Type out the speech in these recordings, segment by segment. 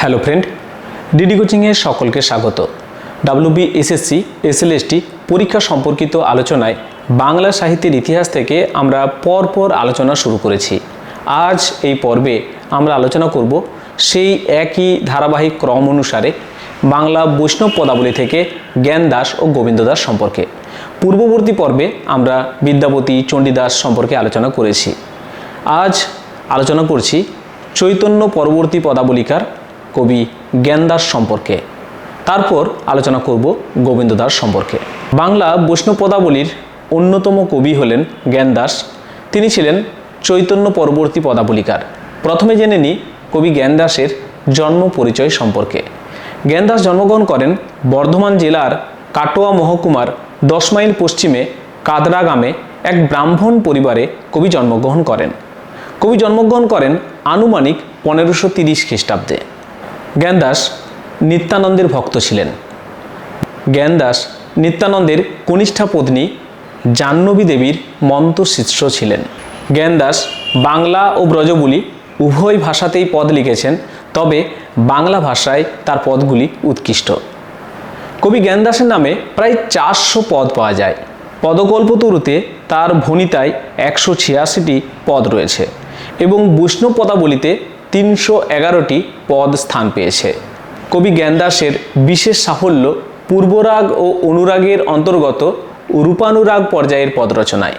Hello friend DD কোচিংয়ের সকলকে স্বাগত। ডাব্লিউবি এসএসসি এসএলএসটি পরীক্ষা সম্পর্কিত আলোচনায় বাংলা সাহিত্যের ইতিহাস থেকে আমরা পরপর আলোচনা শুরু করেছি। আজ এই পর্বে আমরা আলোচনা করব সেই একই ধারাবাহিক ক্রম অনুসারে বাংলা বৈষ্ণব পদাবলী থেকে জ্ঞান দাস ও গোবিন্দ দাস সম্পর্কে। পূর্ববর্তী পর্বে আমরা বিদ্যাপতি চণ্ডীদাস সম্পর্কে আলোচনা করেছি। আজ আলোচনা করছি চৈতন্য পরবর্তী পদাবলিকার কবি জ্ঞানদাস সম্পর্কে। তারপর আলোচনা করব গোবিন্দ দাস সম্পর্কে। বাংলা বৈষ্ণব পদাবলীর অন্যতম কবি হলেন জ্ঞানদাস। তিনি ছিলেন চৈতন্য পরবর্তী পদাবলিকার। প্রথমে জেনে নিই কবি জ্ঞানদাসের জন্ম পরিচয় সম্পর্কে। জ্ঞানদাস জন্মগ্রহণ করেন বর্ধমান জেলার কাটোয়া মহকুমার দশ মাইল পশ্চিমে কাদরা গ্রামে এক ব্রাহ্মণ পরিবারে কবি জন্মগ্রহণ করেন। কবি জন্মগ্রহণ করেন আনুমানিক পনেরোশো তিরিশ খ্রিস্টাব্দে। জ্ঞানদাস নিত্যানন্দের ভক্ত ছিলেন। জ্ঞানদাস নিত্যানন্দের কনিষ্ঠা পত্নী জাহ্নবী দেবীর মন্ত শিষ্য ছিলেন। জ্ঞানদাস বাংলা ও ব্রজবুলি উভয় ভাষাতেই পদ লিখেছেন, তবে বাংলা ভাষায় তার পদগুলি উৎকৃষ্ট। কবি জ্ঞানদাসের নামে প্রায় চারশো পদ পাওয়া যায়। পদকল্পতরুতে তার ভনিতায় একশো ছিয়াশিটি পদ রয়েছে এবং বৈষ্ণব পদাবলিতে তিনশো এগারোটি পদ স্থান পেয়েছে। কবি জ্ঞানদাসের বিশেষ সাফল্য পূর্বরাগ ও অনুরাগের অন্তর্গত রূপানুরাগ পর্যায়ের পদ রচনায়।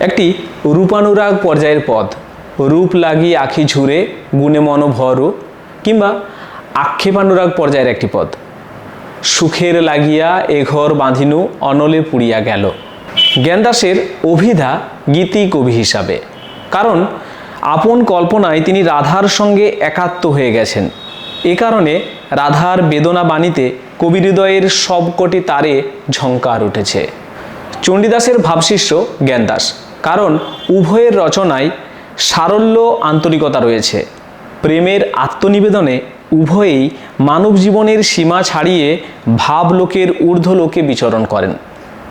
একটি রূপানুরাগ পর্যায়ের পদ, রূপ লাগি আখি ঝুরে গুণে মন ভরো কিংবা আক্ষেপানুরাগ পর্যায়ের একটি পদ। সুখের লাগিয়া এ ঘর বাঁধিনু, অনলে পুড়িয়া গেল। জ্ঞানদাসের অভিধা গীতি কবি হিসাবে। কারণ আপন কল্পনায় তিনি রাধার সঙ্গে একাত্ম হয়ে গেছেন। এ কারণে রাধার বেদনা বাণীতে কবি হৃদয়ের সবকটি তারে ঝঙ্কার উঠেছে। চণ্ডীদাসের ভাবশিষ্য জ্ঞানদাস, কারণ উভয়ের রচনায় সারল্য আন্তরিকতা রয়েছে। প্রেমের আত্মনিবেদনে উভয়েই মানব জীবনের সীমা ছাড়িয়ে ভাবলোকের ঊর্ধ্বলোকে বিচরণ করেন।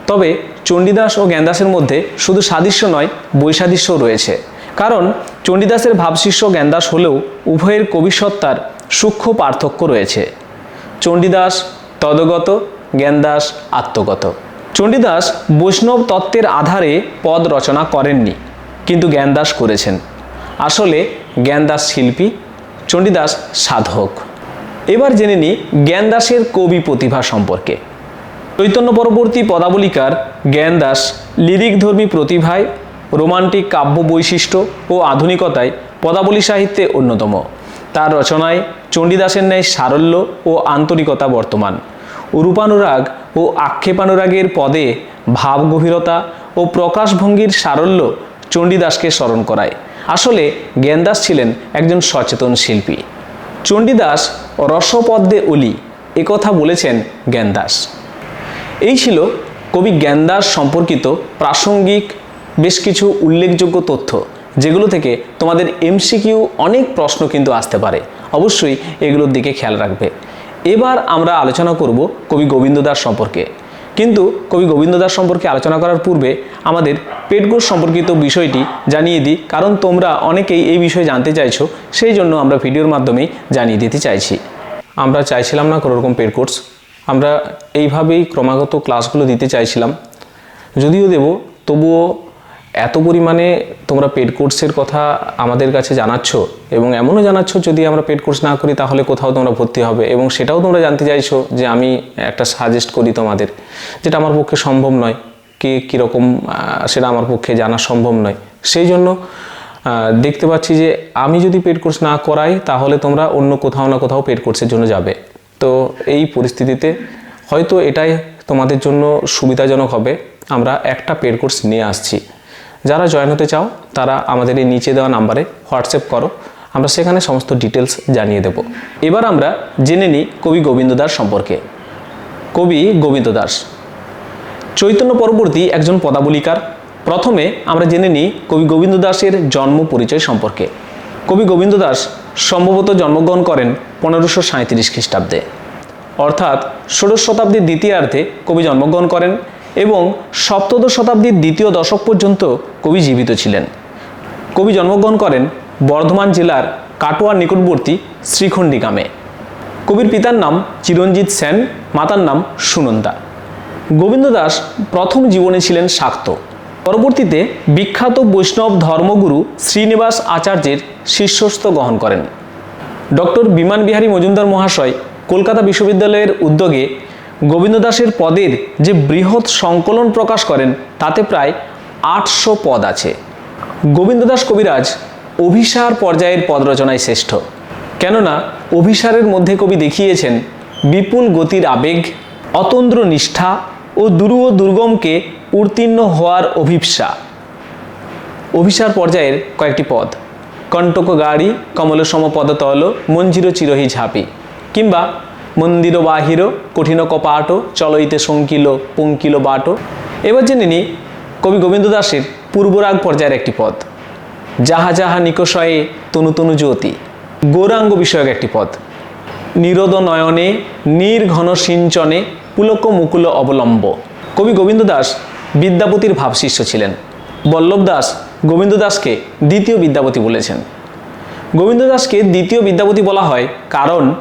তবে চণ্ডীদাস ও জ্ঞানদাসের মধ্যে শুধু সাদৃশ্য নয়, বৈসাদৃশ্যও রয়েছে। কারণ চণ্ডীদাসের ভাবশিষ্য জ্ঞানদাস হলেও উভয়ের কবিসত্তার সূক্ষ্ম পার্থক্য রয়েছে। চণ্ডীদাস তদগত, জ্ঞানদাস আত্মগত। চণ্ডীদাস বৈষ্ণব তত্ত্বের আধারে পদ রচনা করেননি, কিন্তু জ্ঞানদাস করেছেন। আসলে জ্ঞানদাস শিল্পী, চণ্ডীদাস সাধক। এবার জেনে নিই জ্ঞানদাসের কবি প্রতিভা সম্পর্কে। চৈতন্য পরবর্তী পদাবলিকার জ্ঞানদাস লিরিকধর্মী প্রতিভায় রোমান্টিক কাব্য বৈশিষ্ট্য ও আধুনিকতায় পদাবলী সাহিত্যে অন্যতম। তার রচনায় চণ্ডীদাসের ন্যায় সারল্য ও আন্তরিকতা বর্তমান। রূপানুরাগ ও আক্ষেপানুরাগের পদে ভাব গভীরতা ও প্রকাশভঙ্গির সারল্য চণ্ডীদাসকে স্মরণ করায়। আসলে জ্ঞানদাস ছিলেন একজন সচেতন শিল্পী। চণ্ডীদাস রসপদ্মে অলি একথা বলেছেন জ্ঞানদাস। এই ছিল কবি জ্ঞানদাস সম্পর্কিত প্রাসঙ্গিক বেশ কিছু উল্লেখযোগ্য তথ্য, যেগুলো থেকে তোমাদের এমসিকিউ অনেক প্রশ্ন কিন্তু আসতে পারে। অবশ্যই এগুলোর দিকে খেয়াল রাখবে। এবার আমরা আলোচনা করব কবি গোবিন্দ দাস সম্পর্কে। কিন্তু কবি গোবিন্দ দাস সম্পর্কে আলোচনা করার পূর্বে আমাদের পেটগোস সম্পর্কিত বিষয়টি জানিয়ে দিই, কারণ তোমরা অনেকেই এই বিষয়ে জানতে চাইছো, সেই জন্য আমরা ভিডিওর মাধ্যমেই জানিয়ে দিতে চাইছি। আমরা চাইছিলাম না কোনো রকম পেড কোর্স আমরা এইভাবেই ক্রমাগত ক্লাসগুলো দিতে চাইছিলাম। যদিও দেব, তবুও এত পরিমাণে তোমরা পেড কোর্সের কথা আমাদের কাছে জানাচ্ছ এবং এমনও জানাচ্ছ যদি আমরা পেড কোর্স না করি তাহলে কোথাও তোমরা ভর্তি হবে এবং সেটাও তোমরা জানতে চাইছো যে আমি একটা সাজেস্ট করি তোমাদের, যেটা আমার পক্ষে সম্ভব নয়, কে কীরকম সেটা আমার পক্ষে জানা সম্ভব নয়। সেই জন্য দেখতে পাচ্ছি যে আমি যদি পেড কোর্স না করাই তাহলে তোমরা অন্য কোথাও না কোথাও পেড কোর্সের জন্য যাবে। তো এই পরিস্থিতিতে হয়তো এটাই তোমাদের জন্য সুবিধাজনক হবে। আমরা একটা পেড কোর্স নিয়ে আসছি। যারা জয়েন হতে চাও, তারা আমাদের এই নিচে দেওয়া নাম্বারে হোয়াটসঅ্যাপ করো। আমরা সেখানে সমস্ত ডিটেলস জানিয়ে দেব। এবার আমরা জেনে নিই কবি গোবিন্দ দাস সম্পর্কে। কবি গোবিন্দ দাস। চৈতন্য পরবর্তী একজন পদাবলিকার। প্রথমে আমরা জেনে নিই কবি গোবিন্দ দাসের জন্ম পরিচয় সম্পর্কে। কবি গোবিন্দ দাস সম্ভবত জন্মগ্রহণ করেন পনেরোশো সাঁত্রিশ খ্রিস্টাব্দে। অর্থাৎ ষোড়শ শতাব্দীর দ্বিতীয়ার্ধে কবি জন্মগ্রহণ করেন। এবং সপ্তদশ শতাব্দীর দ্বিতীয় দশক পর্যন্ত কবি জীবিত ছিলেন। কবি জন্মগ্রহণ করেন বর্ধমান জেলার কাটোয়ার নিকটবর্তী শ্রীখণ্ডী গ্রামে। কবির পিতার নাম চিরঞ্জিত সেন, মাতার নাম সুনন্দা। গোবিন্দ দাস প্রথম জীবনে ছিলেন শাক্ত। পরবর্তীতে বিখ্যাত বৈষ্ণব ধর্মগুরু শ্রীনিবাস আচার্যের শিষ্যস্ত গ্রহণ করেন। ডক্টর বিমান বিহারী মজুমদার মহাশয় কলকাতা বিশ্ববিদ্যালয়ের উদ্যোগে গোবিন্দ দাসের পদের যে বৃহৎ সংকলন প্রকাশ করেন, তাতে প্রায় আটশো পদ আছে। গোবিন্দ দাস কবিরাজ অভিসার পর্যায়ের পদ রচনায় শ্রেষ্ঠ। কেননা, অভিসারের মধ্যে কবি দেখিয়েছেন বিপুল গতির আবেগ, অতন্দ্র নিষ্ঠা ও দুরূহ দুর্গমকে উত্তীর্ণ হওয়ার অভিপ্সা। অভিসার পর্যায়ের কয়েকটি পদ কণ্টক গাড়ি কমল সম পদতল মঞ্জির চিরহি ঝাঁপি কিংবা মন্দির বাহির কঠিন কপাট চলইতে শঙ্কিল পঙ্কিল বাট এবার জেনে নিই, কবি গোবিন্দ দাসের পূর্বরাগ পর্যায়ের একটি পদ। যাহা যাহা নিকষয়ে তনু তনু জ্যোতি, গৌরাঙ্গ বিষয়ক একটি পদ। নিরোদ নয়নে নির্ঘন সিঞ্চনে, পুলক মুকুল অবলম্ব। কবি গোবিন্দ দাস বিদ্যাপতির ভাবশিষ্য ছিলেন। বল্লভ দাস গোবিন্দ দাসকে দ্বিতীয় বিদ্যাপতি বলেছেন। গোবিন্দ দাসকে দ্বিতীয় বিদ্যাপতি বলা হয় কারণ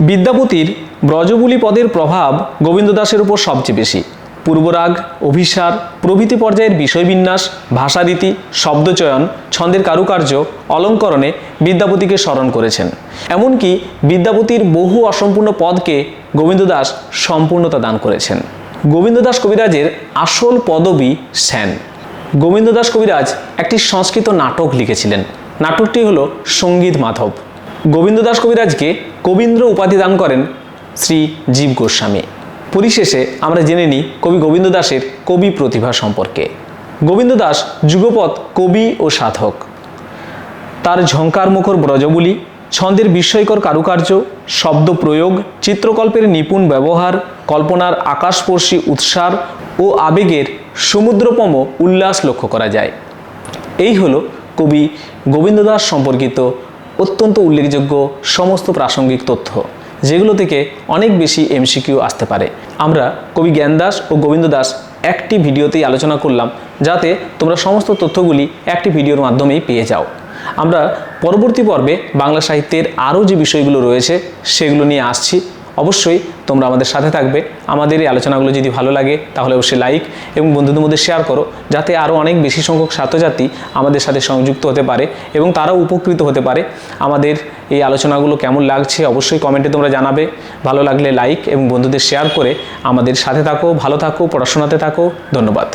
বিদ্যাপতির ব্রজবুলি পদের প্রভাব গোবিন্দ দাসের উপর সবচেয়ে বেশি। পূর্বরাগ, অভিসার, প্রভৃতি পর্যায়ের বিষয়বিন্যাস, ভাষারীতি, শব্দচয়ন, ছন্দের কারুকার্য, অলঙ্করণে বিদ্যাপতিকে স্মরণ করেছেন। এমনকি বিদ্যাপতির বহু অসম্পূর্ণ পদকে গোবিন্দ দাস সম্পূর্ণতা দান করেছেন। গোবিন্দ দাস কবিরাজের আসল পদবী সেন। গোবিন্দ দাস কবিরাজ একটি সংস্কৃত নাটক লিখেছিলেন। নাটকটি হলো সংগীত মাধব। গোবিন্দ দাস কবিরাজকে কবীন্দ্র উপাধি দান করেন শ্রী জীব গোস্বামী। পরিশেষে আমরা জেনে নিই কবি গোবিন্দ দাসের কবি প্রতিভা সম্পর্কে। গোবিন্দ দাস যুগপৎ কবি ও সাধক। তার ঝঙ্কার মুখর ব্রজবুলি, ছন্দের বিস্ময়কর কারুকার্য, শব্দ প্রয়োগ, চিত্রকল্পের নিপুণ ব্যবহার, কল্পনার আকাশপর্শী উৎসার ও আবেগের সমুদ্রপম উল্লাস লক্ষ্য করা যায়। এই হলো কবি গোবিন্দ দাস সম্পর্কিত অত্যন্ত উল্লেখযোগ্য সমস্ত প্রাসঙ্গিক তথ্য, যেগুলো থেকে অনেক বেশি এমসিকিউ আসতে পারে। আমরা কবি জ্ঞান দাস ও গোবিন্দ দাস একটি ভিডিওতেই আলোচনা করলাম, যাতে তোমরা সমস্ত তথ্যগুলি একটি ভিডিওর মাধ্যমেই পেয়ে যাও। আমরা পরবর্তী পর্বে বাংলা সাহিত্যের আরও যে বিষয়গুলো রয়েছে, সেগুলো নিয়ে আসছি। অবশ্যই তোমরা আমাদের সাথে থাকবে। আমাদের এই আলোচনাগুলো যদি ভালো লাগে, তাহলে অবশ্যই লাইক এবং বন্ধুদের মধ্যে শেয়ার করো, যাতে আরও অনেক বেশি সংখ্যক ছাত্রছাত্রী আমাদের সাথে সংযুক্ত হতে পারে এবং তারাও উপকৃত হতে পারে। আমাদের এই আলোচনাগুলো কেমন লাগছে অবশ্যই কমেন্টে তোমরা জানাবে। ভালো লাগলে লাইক এবং বন্ধুদের শেয়ার করে আমাদের সাথে থাকো, ভালো থাকো, পড়াশোনাতে থাকো। ধন্যবাদ।